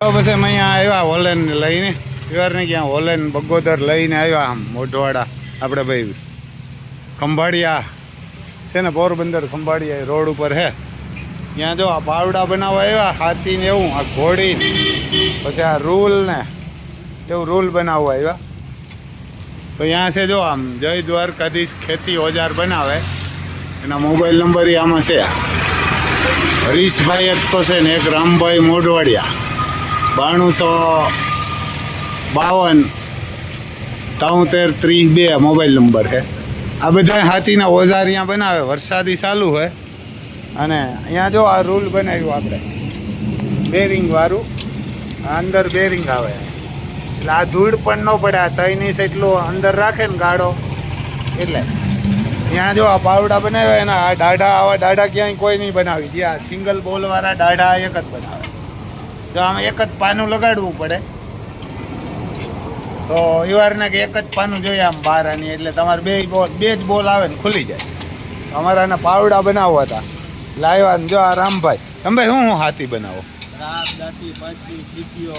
પછી અમે અહીંયા આવ્યા હોલેન લઈને. ને ક્યાં હોલેન બગોદર લઈને આવ્યા આમ, મોઢવાડા. આપણે ભાઈ ખંભાળિયા, છે ને, પોરબંદર ખંભાળિયા રોડ ઉપર હે. ત્યાં જો આ પાવડા બનાવવા આવ્યા હાથી ને એવું, આ ઘોડી પછી આ રૂલ ને એવું રૂલ બનાવવા આવ્યા. તો ત્યાં છે જો આમ, જય દ્વારકાધીશ ખેતી ઓજાર બનાવે. એના મોબાઈલ નંબર આમાં છે. હરીશભાઈ એક તો છે ને, એક રામભાઈ મોઢવાડિયા. બાણુંસો બાવન, તોતેર, ત્રીસ બે મોબાઈલ નંબર છે. આ બધા હાથીના ઓઝાર અહીંયા બનાવે, વરસાદી ચાલુ હોય. અને અહીંયા જો આ રૂલ બનાવ્યું આપણે. બેરિંગ વાળું. આ અંદર બેરિંગ આવે. એટલે આ ધૂળ પણ ન પડે, આ તૈનીસ એટલું અંદર રાખે ને ગાડો એટલે ત્યાં જો આ પાવડા બનાવ્યા, એના આ દાઢા, આવા દાઢા ક્યાંય કોઈ નહીં બનાવી. આ સિંગલ બોલવાળા દાઢા એક જ બનાવે. તો આમ એક જ પાનું લગાડવું પડે. તો એવારના કે એક જ પાનું જોઈએ આમ બહાર આની એટલે તમારે બે બોલ બે જ બોલ આવે ને ખુલી જાય. અમારા આના પાવડા બનાવવા હતા. લાવ્યા ને જો આ રામભાઈ. રામભાઈ હું હું હાથી બનાવો? રાત દાંતી પાંચી ટીકીઓ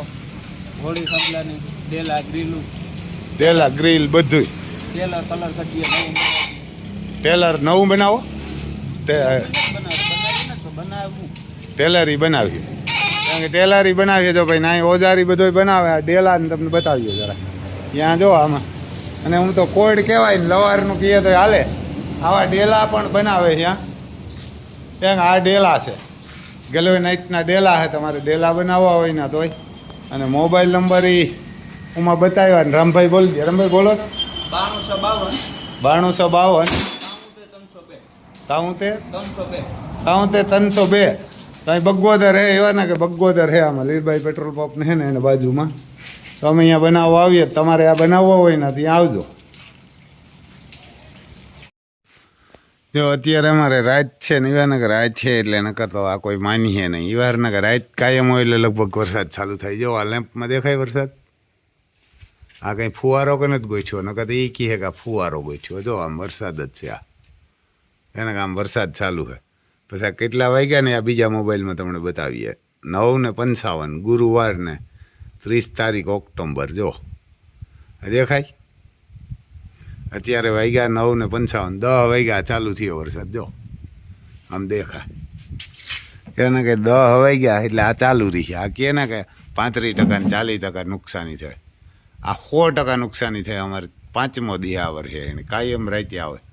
હોળી સંપલાની ડેલા ગ્રીલું. ડેલા ગ્રીલ બધું ટેલર કલર નવું ટેલર નવું બનાવો? તે બનાવે કારણ કે ટેલરી બનાવીએ તો ભાઈ નાઈ ઓજારી બધોય બનાવે. આ ડેલા ને તમને બતાવીએ જરા. ત્યાં જો આમાં. અને હું તો કોડ કહેવાય ને લવારનું કહીએ તો હાલે. આવા ડેલા પણ બનાવે ત્યાં ત્યાં આ ડેલા છે. ગેલોય નાઇટના ડેલા છે તમારે ડેલા બનાવવા હોય ને તોય. અને મોબાઈલ નંબર એ ઉમાં બતાવ્યા ને રામભાઈ બોલી દે. રામભાઈ બોલો. બાણુંસો બાવન બાણુંસો બાવન ત્રણસો બે. તો અહીં બગોદર હે, એવા ના કે બગોદર હે આમાં. લીલભાઈ પેટ્રોલ પંપ ને ને એના બાજુમાં. તો અમે અહીંયા બનાવવા આવીએ. તમારે આ બનાવવો હોય ને ત્યાં આવજો. જો, અત્યારે અમારે રાત છે ને, ઈવાનગર રાત છે એટલે નકર તો આ કોઈ માનીએ નહીં. ઈવાનગર રાત કાયમ હોય એટલે લગભગ વરસાદ ચાલુ થાય જો આ લેમ્પમાં દેખાય વરસાદ? આ કંઈ ફુવારો કે નથી ગોઠ્યો? નકર એ કહે કે આ ફુવારો ગોઠ્યો. જો, આમ વરસાદ જ છે આ. એને કે આમ વરસાદ ચાલુ છે પછી કેટલા વાગ્યા ને આ બીજા મોબાઈલમાં તમને બતાવીએ. નવ ને પંચાવન, ગુરુવારને ત્રીસ તારીખ ઓક્ટોબર જો. દેખાય? અત્યારે વાગ્યા નવ ને પંચાવન, દહ વાગ્યા ચાલુ થયો વરસાદ, જો. આમ દેખાય. એને કે દહ વાગ્યા, એટલે આ ચાલુ રહી. આ કે ને કે પાંત્રીસ ટકા ને ચાલીસ ટકા નુકસાની થાય. આ સો ટકા નુકસાની થાય, અમારે પાંચમો દિહાવર છે એને, કાયમ રાતે આવે.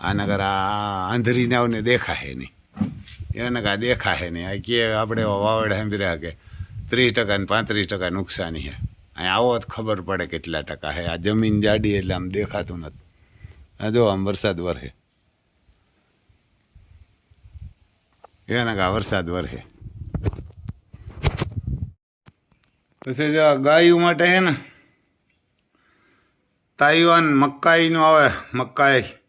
આ નગર આ આંધરીને આવને દેખાશે નહીં. એને કા દેખાશે નહીં. આ કે આપણે વાવડ સાંભળ્યા કે ત્રીસ ટકા ને પાંત્રીસ ટકા નુકસાની છે. અહીં આવો જ ખબર પડે કેટલા ટકા છે. આ જમીન જાડી એટલે આમ દેખાતું નથી. આ જો આમ વરસાદ વરહે એને કા વરસાદ વરહે પછી જો ગાયું માટે છે ને, તાઈવાન મકાઈનું આવે, મકાઈ.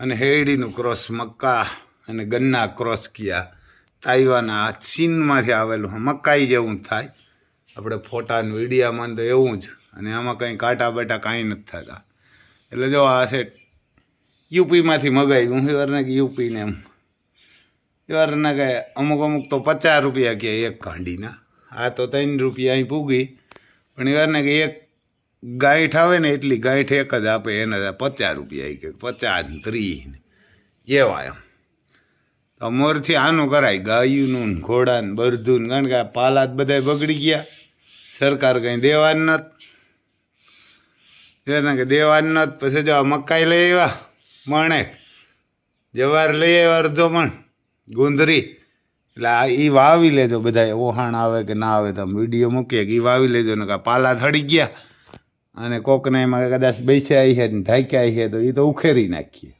અને હેડીનું ક્રોસ, મક્કા અને ગન્ના ક્રોસ કિયા. તાઇવાના ચીનમાંથી આવેલું હા, મકાઈ જેવું થાય. આપણે ફોટાનું વિડીયામાં તો એવું જ. અને આમાં કંઈ કાંટા બાટા કાંઈ નથી થતા. એટલે જો આ છે યુપીમાંથી મગાવ્યું એવારને કે યુપીને એમ. એવારને કે અમુક અમુક તો પચાસ રૂપિયા કે એક કાંડીના આ તો ત્રણ રૂપિયા અહીં પૂગી. પણ એવારને કે એક ગાંઠ આવે ને એટલી ગાંઠ એક જ આપે, એને પચાસ રૂપિયા કે પચાસ ત્રીસ એવા એમ. તો મોરથી આનું કરાય, ગાયુંનું ને ઘોડાનું બરધું કારણ કે આ પાલાત બધા બગડી ગયા. સરકાર કંઈ દેવાન નથી એને કે દેવાન નથી પછી જો મકાઈ લઈ આવ્યા, મણે. જવાર લઈ આવ્યા અડધો મણ, ગુંદરી. એટલે આ એ વાવી લેજો બધા ઓહાણ આવે કે ના આવે તમે વીડિયો મૂકીએ કે એ વાવી લેજો ને કે પાલા થડી ગયા. અને કોકને એમાં કદાચ બેસ્યા છે ને ઢાંક્યા છે તો એ તો ઉખેરી નાખીએ.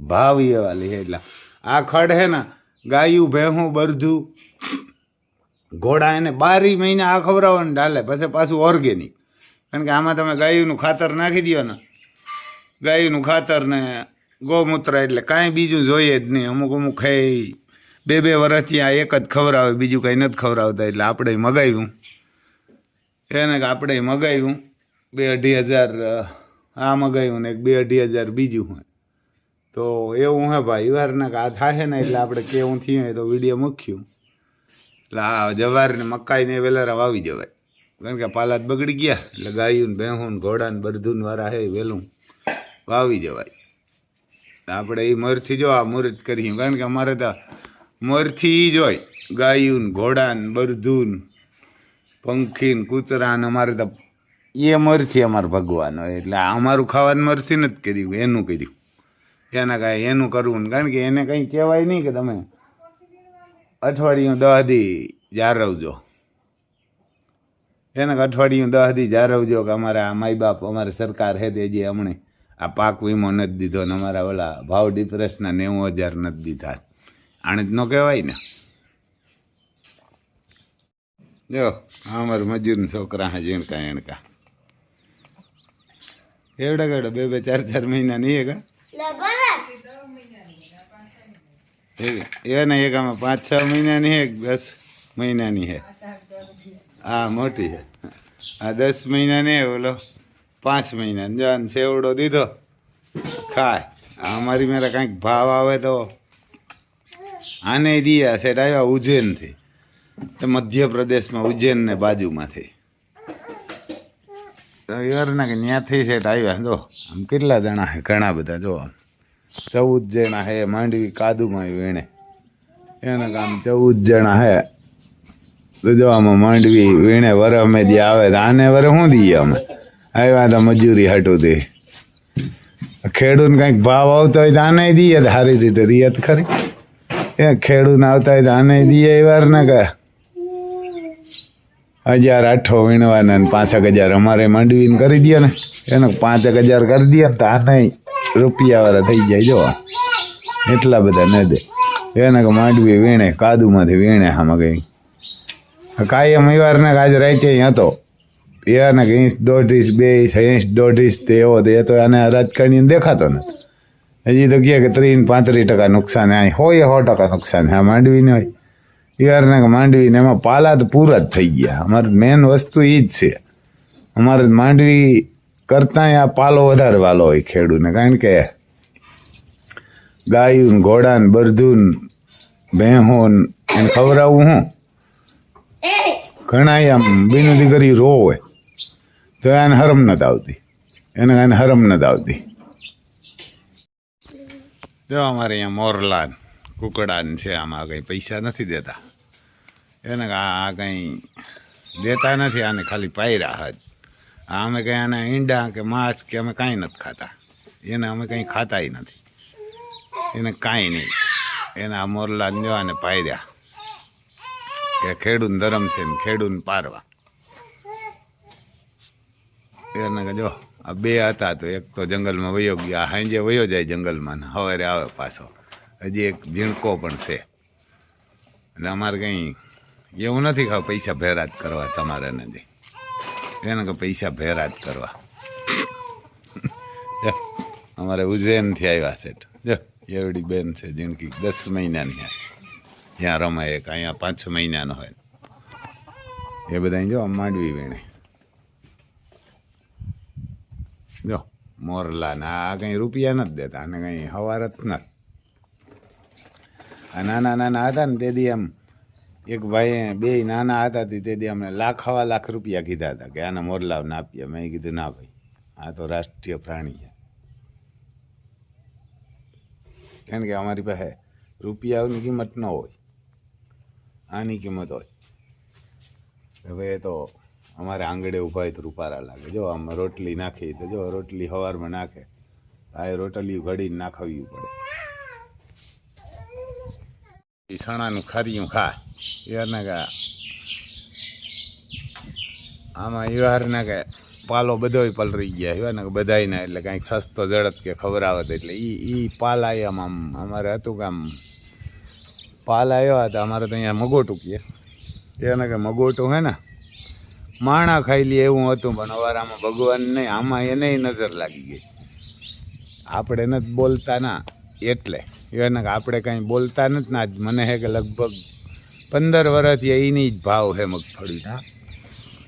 ભાવ એવા લે એટલે આ ખડ હે ને, ગાયું, ભેહું, બરધું, ઘોડા એને બારી મહિના આ ખવડાવવાનું ડાલે પછી પાછું ઓર્ગેનિક કારણ કે આમાં તમે ગાયુંનું ખાતર નાખી દો ને, ગાયુંનું ખાતર ને ગૌમૂત્ર એટલે કાંઈ બીજું જોઈએ જ નહીં, અમુક અમુક ખાઈ બે બે વર્ષથી આ એક જ ખવડાવે, બીજું કંઈ નથી ખવડાવતા, એટલે આપણે મગાવ્યું. એને કે આપણે મગાવ્યું. બે અઢી હજાર આમાં ગયું ને બે અઢી હજાર બીજું હોય. તો એવું હે ભાઈ વારના કા થાય ને એટલે આપણે કેવું થયું હોય તો વીડિયો મૂક્યું. એટલે આ જવાર ને મકાઈ ને વેલારા વાવી જવાય. કારણ કે પાલાત બગડી ગયા, એટલે ગાયું ને ભેહું ઘોડા ને બરધુન વાળા હે વેલું. વાવી જવાય. આપણે એ મોરથી જો આ મુહૂર્ત કરીએ કારણ કે અમારે તો મોરથી જ હોય. ગાયું ને ઘોડા ને બરધું ને કૂતરા ને અમારે તો એ મરથી અમારે ભગવાન હોય. એટલે અમારું ખાવાનું મરથી નથી કર્યું, એનું કર્યું. એના કાંઈ એનું કરવું કારણ કે એને કંઈ કહેવાય નહીં કે તમે અઠવાડિયું દહ દી જાળવજો એને અઠવાડિયું દહદી જાળવજો કે અમારા આ માય બાપ, અમારે સરકાર હે તે જે હમણે આ પાક વીમો નથી દીધો ને અમારા ઓલા ભાવ ડિપ્રેસના નેવું હજાર નથી દીધા. આણે જ ન કહેવાય ને. જો અમારા મજૂર છોકરા હા ઝીણકા એણકા. એવડા કેવડા બે બે, ચાર ચાર મહિના નહીં એક? આમાં પાંચ, છ મહિનાની હે, દસ મહિનાની હે. હા મોટી હે. આ દસ મહિનાની હે બોલો પાંચ મહિના. જો આને સેવડો દીધો, ખાય. આ અમારી મેરા કાંઈક ભાવ આવે તો આને દિયા સેટ આવ્યા ઉજ્જૈનથી. તો મધ્યપ્રદેશમાં ઉજ્જૈનને બાજુમાંથી. તો યારના કે ત્યાંથી સેટ આવ્યા જો, આમ કેટલા જણા હે? ઘણા બધા. જો, ચૌદ જણા હે, માંડવી કાદુમાં વીણે એના કામ ચૌદ જણા હે. તો જો, આમાં માંડવી વીણે વર અમે જે આવે તો આને વર શું દઈએ અમે? આવ્યા તો મજૂરી હાટું દે. ખેડૂતને કંઈક ભાવ આવતો હોય તો આને દઈએ સારી રીતે રિયત ખરી. એ ખેડૂતને આવતા હોય તો આને દઈએ એ વાર ને કે હજાર આઠો વીણવાના ને પાંચેક હજાર અમારે માંડવીને કરી દે ને. એને પાંચેક હજાર કરી દે ને તો આને રૂપિયાવાળા થઈ જાય, જો. એટલા બધા ન દે. એને કે માંડવી વીણે, કાદુમાંથી વીણે આમાં કંઈ. કાયમ ઈવારને આજ રાતે હતો. એને કે ઇંચ દોઢ ઇંચ બે ઇંચ ઇંચ દોઢ તે એવો એ તો આને રાજકારણી દેખાતો નથી. હજી તો કહે કે ત્રીસ પાંત્રીસ ટકા નુકસાન, અહીં હોય સો ટકા નુકસાન હા માંડવીને હોય. ઈવારને કે માંડવીને એમાં પાલા તો પૂરા જ થઈ ગયા. અમારે મેન વસ્તુ એ જ છે. અમારે માંડવી કરતાં આ પાલો વધારે વાલો હોય ખેડૂને. કારણ કે ગાયું ઘોડાન બરધુન ને બરધું ને ભેહું ને એને ખવડાવવું હું? ઘણા આમ બીનું દીકરી રોવે તો એને હરમ નથી આવતી. એને એને હરમ નથી આવતી. જો અમારે અહીંયા મોરલા ને કુકડા ને છે આમાં કંઈ પૈસા નથી દેતા. એને આ કંઈ દેતા નથી, આને ખાલી પાયરા આ અમે કંઈ આને ઈંડા કે માંસ કે અમે કાંઈ નથી ખાતા. એને અમે કંઈ ખાતાય નથી. એને કાંઈ નહીં. એના મોરલા ને જો આને પાયર્યા કે ખેડૂત ધરમ છે ને ખેડૂત પારવા. એને જો, આ બે હતા તો એક તો જંગલમાં વયો ગયા, હાંજે વયો જાય જંગલમાં ને હવે આવે પાછો. હજી એક ઝીણકો પણ છે. એટલે અમારે કંઈ એવું નથી ખાવ પૈસા ભેરા જ કરવા તમારે નથી એને કે પૈસા ભેરા જ કરવા. અમારે ઉજ્જૈનથી આવ્યા છે. જો એવડી બેન છે જીણકી દસ મહિનાની ત્યાં રમાય એક, અહીંયા પાંચ મહિનાનો હોય. એ બધા જો માંડવી વીણે. જો મોરલા ને આ કંઈ રૂપિયા નથી દેતા, આને કંઈ હવાર જ નથી. નાના નાના હતા ને તેથી એમ એક ભાઈ બે નાના હતા તે તેથી અમને લાખ હવા લાખ રૂપિયા કીધા હતા કે આના મોરલાવને આપીએ. મેં કીધું, ના ભાઈ, આ તો રાષ્ટ્રીય પ્રાણી છે. કારણ કે અમારી પાસે રૂપિયાની કિંમત ન હોય, આની કિંમત હોય. હવે એ તો અમારે આંગળે ઊભા હોય તો રૂપારા લાગે. જો આમ રોટલી નાખી તો જો રોટલી સવારમાં નાખે, આ રોટલી ઘડીને નાખવી પડે. એ સણાનું ખારીયું ખા એવાના કે આમાં એવારના કે પાલો બધોય પલરી ગયા એવાના કે બધાયના એટલે કાંઈક સસ્તો જડત કે ખવડાવત એટલે એ એ પાલા આમ આમ. અમારે હતું કે આમ પાલા આવ્યા હતા. અમારે તો અહીંયા મગોટું કહે એને કે મગોટું હે ને. માણા ખાઈ લે એવું હતું, પણ અવારામાં ભગવાન નહીં. આમાં એને નજર લાગી ગઈ. આપણે નથી બોલતા ના. એટલે. એને આપણે કાંઈ બોલતા નથી ના મને હે કે લગભગ પંદર વર્ષથી એની જ ભાવ હે મગફળીના.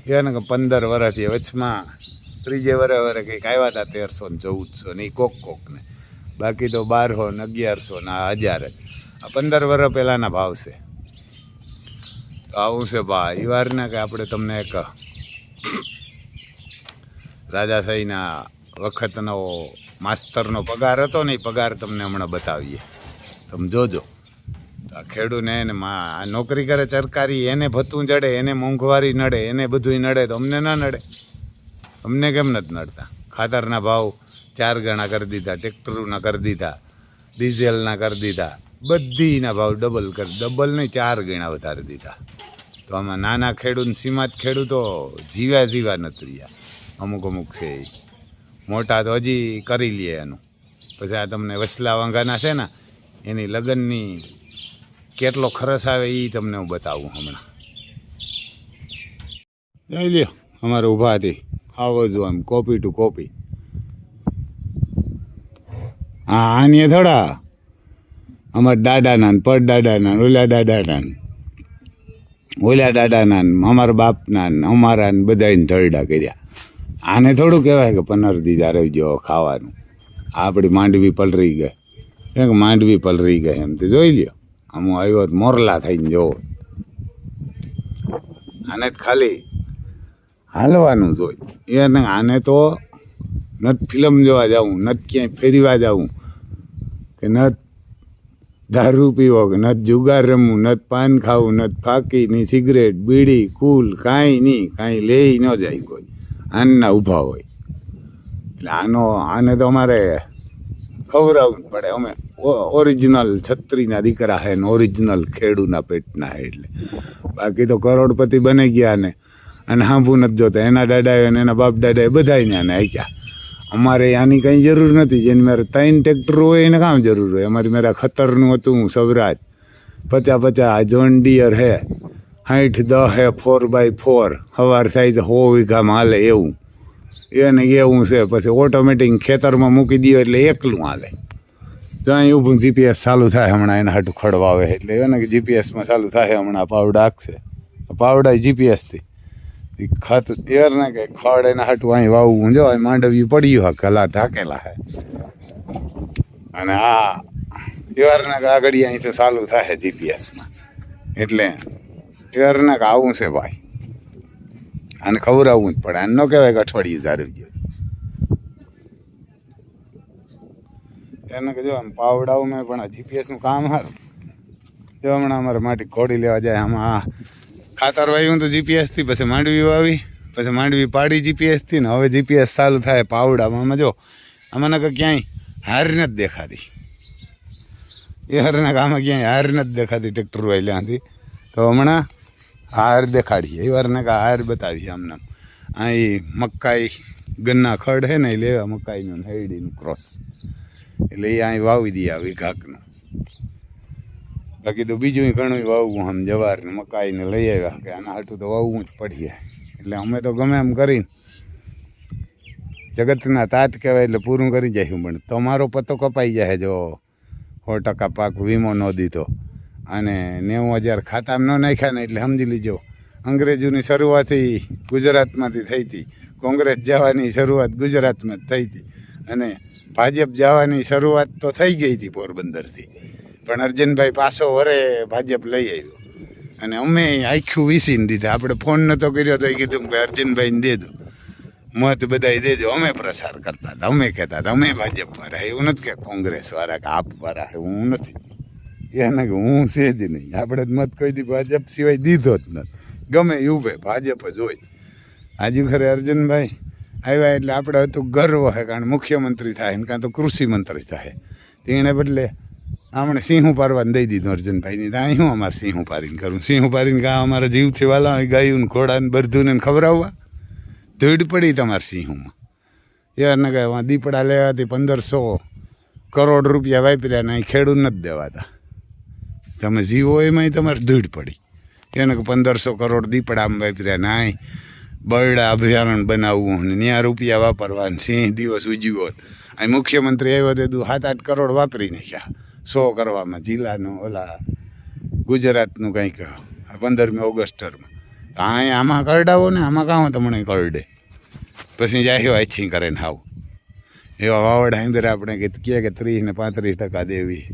એને કે પંદર વર્ષથી વચમાં ત્રીજે વરે વરે કંઈક આવ્યા હતા તેરસો ને ચૌદસો ને એ કોક કોક ને બાકી તો બારસો ને અગિયારસો ને હજાર જ. આ પંદર વર્ષ પહેલાંના ભાવ છે. તો આવું છે બા એ વારના કે આપણે તમને એક રાજાશાહીના વખતનો માસ્તરનો પગાર હતો ને એ પગાર તમને હમણાં બતાવીએ. તમે જોજો. આ ખેડૂને એને નોકરી કરે સરકારી એને ભથ્થું જડે એને મોંઘવારી નડે, એને બધુંય નડે, તો અમને ના નડે. અમને કેમ નથી નડતા? ખાતરના ભાવ ચાર ગણા કરી દીધા, ટ્રેક્ટરોના કરી દીધા, ડીઝલના કરી દીધા, બધીના ભાવ ડબલ કરી, ડબલ નહીં, ચાર ગણા વધારી દીધા. તો આમાં નાના ખેડૂત સીમાત ખેડૂતો જીવ્યા જીવા નથી રહ્યા. અમુક અમુક છે એ મોટા તો હજી કરી લે એનું. પછી આ તમને વસલા વાંગાના છે ને, એની લગ્નની કેટલો ખરસ આવે એ તમને હું બતાવું હમણાં. જઈ લ્યો, અમારે ઊભા હતી. આવો જો આમ કોપી ટુ કોપી હા, આની થોડા અમારા દાદાના પડ દાદાના ઓલા દાદાના ઓલા દાદાના અમારા બાપના અમારા બધાને ઢળડા કર્યા. આને થોડું કહેવાય કે પંદર દી જ્યારે જો ખાવાનું. આપણી માંડવી પલરી ગઈ. કેમ કે માંડવી પલરી ગઈ એમ. તે જોઈ લ્યો, આમ હું આવ્યો મોરલા થઈને જોવો. આને ખાલી હાલવાનું જોઈ એને આને તો નત ફિલ્મ જોવા જાઉં નત ક્યાંય ફેરવા જાઉં કે નત દારૂ પીવો, કે નત જુગાર રમવું નત પાન ખાવું નત ફાકી ની સિગરેટ, બીડી, કુલ, કાંઈ નહીં, કાંઈ લઈ ન જાય કોઈ. આનના ઊભા હોય. એટલે આનો, આને તો અમારે ખવડાવવું પડે. અમે ઓરિજિનલ છત્રીના દીકરા હે ને ઓરિજિનલ ખેડૂના પેટના હે એટલે. બાકી તો કરોડપતિ બની ગયા ને. અને હાંભું નથી જોતા. એના દાદાએ અને એના બાપ દાદાએ બધાય ને આવ્યા અમારે આની કંઈ જરૂર નથી. જેની મારે ત્રણ ટ્રેક્ટર હોય એને કામ જરૂર હોય. અમારી મારા ખતરનું હતું સવરાજ પચાસ પચા જોન ડિયર હે. સાઠ દહે, ફોર બાય ફોર. સવાર તો હો વીઘામાં હાલે એવું. એને એવું છે, પછી ઓટોમેટિક ખેતરમાં મૂકી દઈએ એટલે એકલું હાલે. જ્યાં ઊભું જીપીએસ ચાલુ થાય હમણાં, એના હાટું ખડવા આવે એટલે એને કે જીપીએસમાં ચાલુ થાય હમણાં, પાવડા આખશે. પાવડા જીપીએસથી ખત એરના કે ખડ એના હાટું અહીં વાવવું જો માંડવી પડ્યું હા કલા ઢાકેલા હે. અને આ એવારના આગળ તો ચાલુ થાય જીપીએસમાં એટલે કે આવું છે ભાઈ. આને ખવડાવવું જ પડે. આને ન કહેવાય કે અઠવાડિયું સારું ગયું. એને કહેજો આમ પાવડાવું મેં, પણ જીપીએસનું કામ સારું જો હમણાં અમારે માટી ખોડી લેવા જાય, આમાં આ ખાતર વાવ્યું તો જીપીએસથી પછી માંડવી વાવી, પછી માંડવી પાડી જીપીએસથી ને હવે જીપીએસ ચાલુ થાય પાવડામાં. જો, આમાં કે ક્યાંય હાર નથી દેખાતી. એ હારના કામાં ક્યાંય હાર નથી દેખાતી, ટ્રેક્ટર વાયલાથી તો હમણાં હાર દેખાડીએ. એ વારને કે હાર બતાવીએ આમને. અહીં મકાઈ ગન્ના ખડ છે ને એ લેવા મકાઈનું ને હેડીનું ક્રોસ એટલે એ અહીં વાવી દઈએ આવી ઘાકનું બાકી તો બીજું ઘણું વાવવું આમ જવાર ને મકાઈ લઈ આવ્યા કે આના હાટું તો વાવવું જ પડીએ. એટલે અમે તો ગમે એમ કરીને જગતના તાત કહેવાય એટલે પૂરું કરી જઈશું પણ તમારો પત્તો કપાઈ જાય જો સો ટકા પાક વીમો ન દીધો. અને નેવું હજાર ખાતામાં ન નાખ્યા ને એટલે સમજી લીજો. અંગ્રેજોની શરૂઆતથી ગુજરાતમાંથી થઈ હતી. કોંગ્રેસ જવાની શરૂઆત ગુજરાતમાં જ થઈ હતી. અને ભાજપ જવાની શરૂઆત તો થઈ ગઈ હતી પોરબંદરથી. પણ અર્જનભાઈ પાછો વરે ભાજપ લઈ આવ્યો. અને અમે આખું વીસીને દીધા. આપણે ફોન નહોતો કર્યો તો એ કીધું કે ભાઈ અર્જનભાઈને દે મત બધાય દેજો. અમે પ્રસાર કરતા હતા. અમે કહેતા હતા, અમે ભાજપ વાળા એવું નથી કે કોંગ્રેસ વાળા કે આપ વાળા હું નથી. એને કે હું છે જ નહીં. આપણે જ મત કોઈ દી ભાજપ સિવાય દીધો જ નથી. ગમે એવું ભાઈ ભાજપ જ હોય. આજુ ખરે અર્જુનભાઈ આવ્યા એટલે આપણે હતું ગર્વ હે, કારણ મુખ્યમંત્રી થાય ને કાં તો કૃષિ મંત્રી થાય. તેને બદલે આપણે સિંહ પારવાને દઈ દીધું અર્જુનભાઈની. તો અહીં હું અમારે સિંહ પારીને કરું? સિંહ પારીને કાં અમારા જીવથી વાલા ગાયું ને ઘોડાને બરધું ને ખવડાવવા? ધૂળ પડી તમારા સિંહમાં. યારને ને દીપડા લેવાથી પંદરસો કરોડ રૂપિયા વાપર્યા ને અહીં ખેડૂત નથી દેવાતા. તમે જીવો એમાંય તમારે દૃઢ પડી. એને કે પંદરસો કરોડ દીપડામાં વાપર્યા નાય. બરડા અભયારણ બનાવવું ને ત્યાં રૂપિયા વાપરવા સિંહ દિવસ ઉજવ્યો અહીં મુખ્યમંત્રી આવ્યો તે સાત આઠ કરોડ વાપરી નાખ્યા. સો કરવામાં જિલ્લાનું ઓલા ગુજરાતનું કંઈક પંદરમી ઓગસ્ટરમાં. અહીં આમાં કરડાવો ને આમાં કાં તમને કરડે. પછી જાય આથી કરે ને હાવ. એવા વાવડ અંદર આપણે કે કે ત્રીસ ને પાંત્રીસ ટકા દેવી.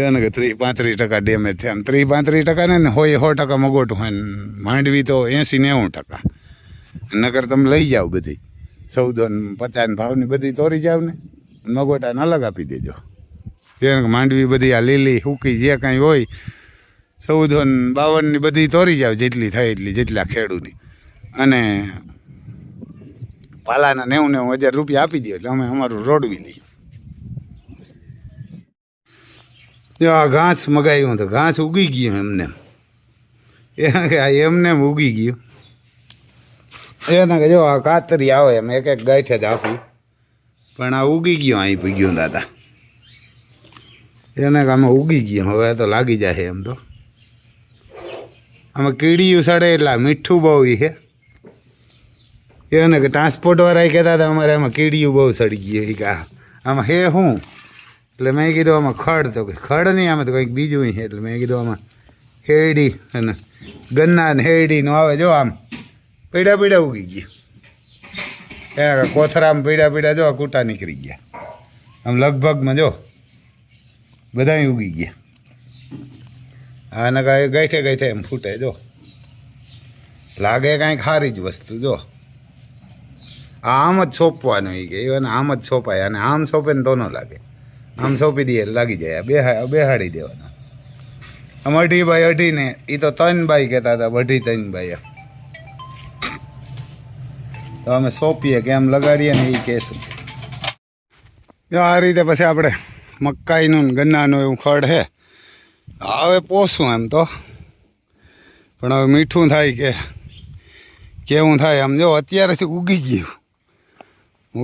એને કે ત્રીસ પાંત્રીસ ટકા ડેમેજ છે. આમ ત્રીસ પાંત્રીસ ટકા ને હોય સો ટકા મગોટ હોય ને માંડવી તો એંસી નેવું ટકા. નગર તમે લઈ જાઓ બધી. ચૌદો ને પચાસ ભાવની બધી તોરી જાવ ને, મગોટાને અલગ આપી દેજો. એને માંડવી બધી આ લીલી સૂકી જે કાંઈ હોય, ચૌદો ને બાવનની બધી તોરી જાવ જેટલી થાય એટલી, જેટલા ખેડૂની અને પાલાના નેવું નેવું હજાર રૂપિયા આપી દો એટલે અમે અમારું રોડવી લઈએ જો આ ઘાસ મગાવ્યું તો ઘાસ ઉગી ગયું એમને. એમને એમ ઉગી ગયું. એને કે જો આ કાતરી આવે એમ એક એક ગાંઠે જ આપી. પણ આ ઉગી ગયો અહીં પી ગયું દાદા. એને કે આમાં ઉગી ગયું. હવે તો લાગી જાય એમ તો. આમાં કીડીયું સડે એટલે મીઠું બહુ છે. એને કે ટ્રાન્સપોર્ટવાળા કહેતા હતા અમારે આમાં કીડીયું બહુ સડી ગયું. કે આમાં હે શું એટલે મેં કીધું આમાં ખડ તો કંઈ ખડ નહીં, આમાં તો કંઈક બીજું છે. એટલે મેં કીધું આમાં હેરડી અને ગન્ના ને હેરડીનું આવે, જો આમ પીડા પીડા ઉગી ગયા. એ કોથરામાં પીડા પીડા જો કૂટા નીકળી ગયા. આમ લગભગમાં જો બધા ઉગી ગયા. આને કાંઈ ગઈઠે ગઈઠે એમ ફૂટે, જો. લાગે કાંઈક સારી જ વસ્તુ, જો. આમ જ છોપવાનું એ કે આમ જ છોપાય અને આમ છોપે ને તો ન લાગે. આમ સોંપી દઈએ, લાગી જાય. બે બેહાડી દેવાના. આમ અઢી બાય અઢી ને એ તો ત્રણ બાય કહેતા હતા અઢી ત્રણ બાઈ તો અમે સોંપીએ કે આમ લગાડીએ ને એ કહેશું. આ રીતે પછી આપણે મકાઈનું ને ગન્નાનું એવું ખડ છે હવે પોસું એમ તો. પણ હવે મીઠું થાય કે કેવું થાય આમ જો, અત્યારેથી ઉગી ગયું.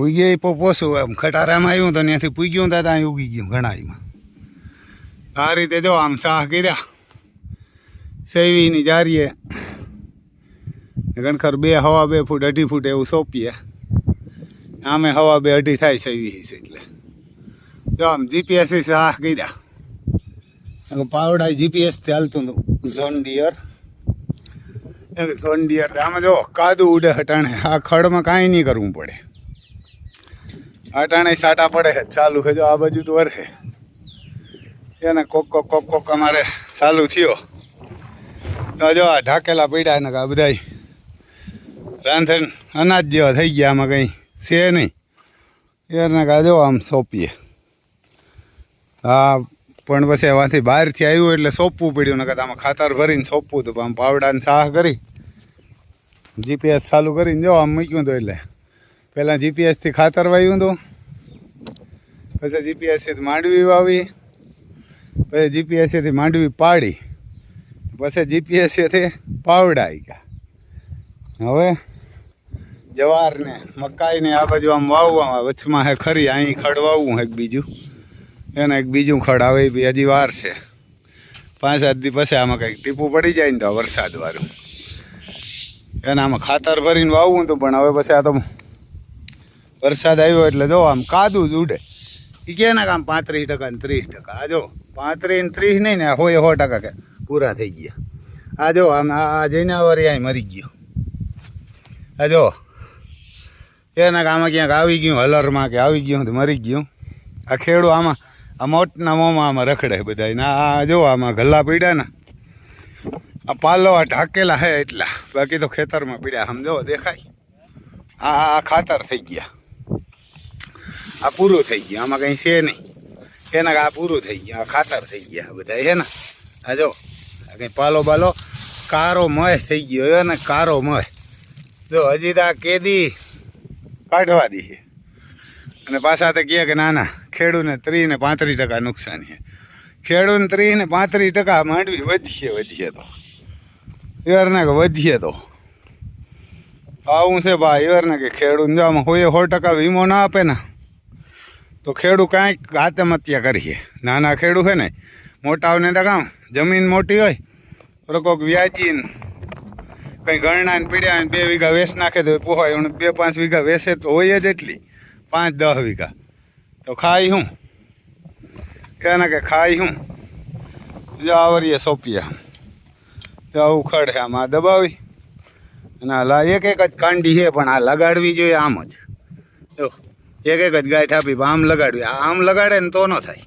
ઉગી પો પોસું, એમ ખટારામાં આવ્યું તો ત્યાંથી પૂગ્યું હતા ત્યાં ઉગી ગયું ઘણાઈમાં આ રીતે જો આમ સાહ કર્યા. સેવીની જારીએ. ગણખર બે હવા બે ફૂટ, અઢી ફૂટ એવું સોંપીએ. આમે હવા બે અઢી થાય સેવી છે એટલે. જો આમ જીપીએસ સાહ કર્યા. પાવડા જીપીએસથી હાલતું હતું. ઝોન ડિયર ઝોન ડિયર આમાં જો કાદુ ઉડે હટાણે. આ ખડમાં કાંઈ નહીં કરવું પડે. અટાણે સાટા પડે, ચાલુ છે આ બાજુ તો વરસે એને કોક કોક કોક કોક અમારે ચાલુ થયો. તો જો આ ઢાકેલા પડ્યા ને આ બધા રાંધણ અનાજ જેવા થઈ ગયા આમાં કંઈ છે નહીં. એને કા જો આમ સોંપીએ. હા, પણ પછી એમાંથી બહારથી આવ્યું એટલે સોંપવું પડ્યું, નકર આમાં ખાતર ભરીને સોંપવું હતું આમ પાવડાને સાહ કરી. જીપીએસ ચાલુ કરીને જો આમ મૂક્યું હતું એટલે. પહેલાં જીપીએસથી ખાતર વાવ્યું હતું. પછી જીપીએસથી માંડવી વાવી. પછી જીપીએસથી માંડવી પાડી. પછી જીપીએસથી પાવડા ગયા. હવે જવાર ને મકાઈ ને આ બાજુ આમ વાવવામાં વચમાં હે ખરી, અહીં ખડ વાવવું એક બીજું. એને એક બીજું ખડ આવે બી હજી વાર છે. પાંચ સાત દી પછી આમાં કંઈક ટીપું પડી જાય ને તો વરસાદ વાળું. એને આમાં ખાતર ભરીને વાવવું હતું, પણ હવે પછી આ તો વરસાદ આવ્યો એટલે જો આમ કાદું જ ઉડે. એ કે કામ પાંત્રીસ ટકા ને ત્રીસ ટકા. આ જો પાંત્રીસ ને ત્રીસ નહીં ને હોય સો ટકા કે પૂરા થઈ ગયા. આ જો આમ, આ જઈને વરી અહીં મરી ગયો. આ જો એના આમાં ક્યાંક આવી ગયું, હલરમાં કે આવી ગયું તો મરી ગયું. આ ખેડૂ આમાં, આ મોટના મોંમાં આમાં રખડે બધા ને. આ જો આમાં ગલ્લા પીડ્યા ને. આ પાલો આ ઢાકેલા હે એટલા. બાકી તો ખેતરમાં પીડ્યા. સમજો દેખાય. આ ખાતર થઈ ગયા. આ પૂરું થઈ ગયું. આમાં કંઈ છે નહીં. એના આ પૂરું થઈ ગયું. આ ખાતર થઈ ગયા બધા. હે ને? આ જો કંઈ પાલો બાલો કારો મય થઈ ગયો. ને, કારો મય. જો, હજી તો કેદી કાઢવા દઈએ અને પાછા તો કહે કે ના ના ખેડૂને ત્રીસ ને પાંત્રીસ ટકા નુકસાન છે. ખેડૂને ત્રીસ ને પાંત્રીસ ટકા માંડવી વધીએ વધીએ તો. એવારને કે વધીએ તો. આવું છે ભાઈ એવારને કે ખેડૂત જો આમાં હોય સો ટકા વીમો ના આપે ને. તો ખેડૂત કાંઈક આત્મહત્યા કરીએ. નાના ખેડૂત છે ને, મોટાઓને તો જમીન મોટી હોય તો કોઈક વ્યાજીને કંઈ ગણના પીડ્યાને પીડ્યા બે વીઘા વેસ નાખે તો પોહાય બે પાંચ વીઘા વેસે તો હોય જ એટલી, પાંચ દસ વીઘા. તો ખાઈ હું? એને કે ખાઈ હું? જો આવરીએ સોંપીએ જો આવું ખડ છે આમાં દબાવી. અને આ લા- એક એક જ કાંડી છે, પણ આ લગાડવી જોઈએ આમ જ. જો. એક એક જ ગાંઠ આપી આમ લગાડ્યું. આમ લગાડે ને તો ન થાય.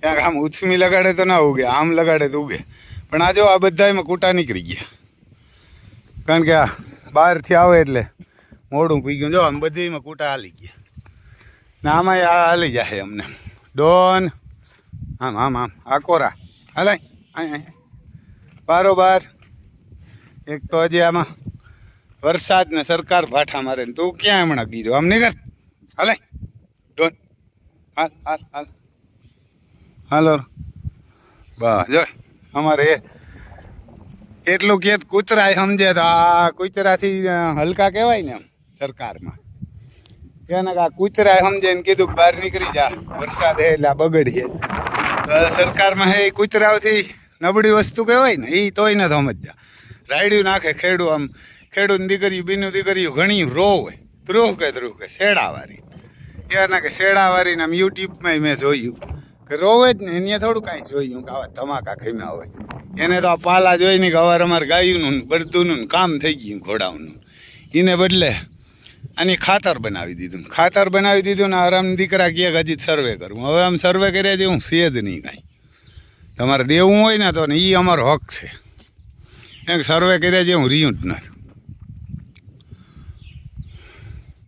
ક્યાંક આમ ઉથમી લગાડે તો ના ઉગે, આમ લગાડે તો ઉગે. પણ આ જો આ બધા એમાં કૂટા નીકળી ગયા. કારણ કે આ બહારથી આવે એટલે મોડું પી ગયું. જો, આમ બધીમાં કૂટા હાલી ગયા. ને આમાં આ હાલી જાય અમને. ડોન. આમ આમ આમ. આ કોરા. હાલાય બારોબાર. એક તો હજી આમાં વરસાદ ને સરકાર ભાઠા મારે તું ક્યાં હમણાં ગીરો? આમ નીકળ. હાલે. ડોન. હાલ હાલ હાલ. હાલો. બા જો. અમારે એટલું કે કૂતરા સમજે તો આ કૂતરાથી હલકા કહેવાય ને આમ સરકારમાં. કે આ કૂતરા સમજે ને કીધું બહાર નીકળી જા. વરસાદ હે એટલે આ બગડીએ. સરકારમાં હે કૂતરાઓથી નબળી વસ્તુ કહેવાય ને એ તોય નથી સમજતા. રાયડ્યું નાખે ખેડૂ આમ ખેડૂત દીકરીયું બીનું દીકરીયું ઘણી રોવે ધ્રુવ કે ધ્રુવ કે શેડાવાળી એના કે શેડાવાળીને આમ યુટ્યુબમાં મેં જોયું. કે રોવે જ ને, એને થોડું કાંઈ જોયું, કે આવા ધમાકા ખમ્યા હોય. એને તો આ પાલા જોઈને કે અવાર અમારે ગાયુંનું બળદુનું કામ થઈ ગયું ઘોડાઓનું. એને બદલે આની ખાતર બનાવી દીધું. ખાતર બનાવી દીધું ને આરામ દીકરા કે હજી સર્વે કરવું હવે આમ સર્વે કર્યા જેવું છે જ નહીં કાંઈ તમારે દેવું હોય ને તો ને એ અમારો હક છે. એમ સર્વે કર્યા જેવું રહ્યું જ નથી.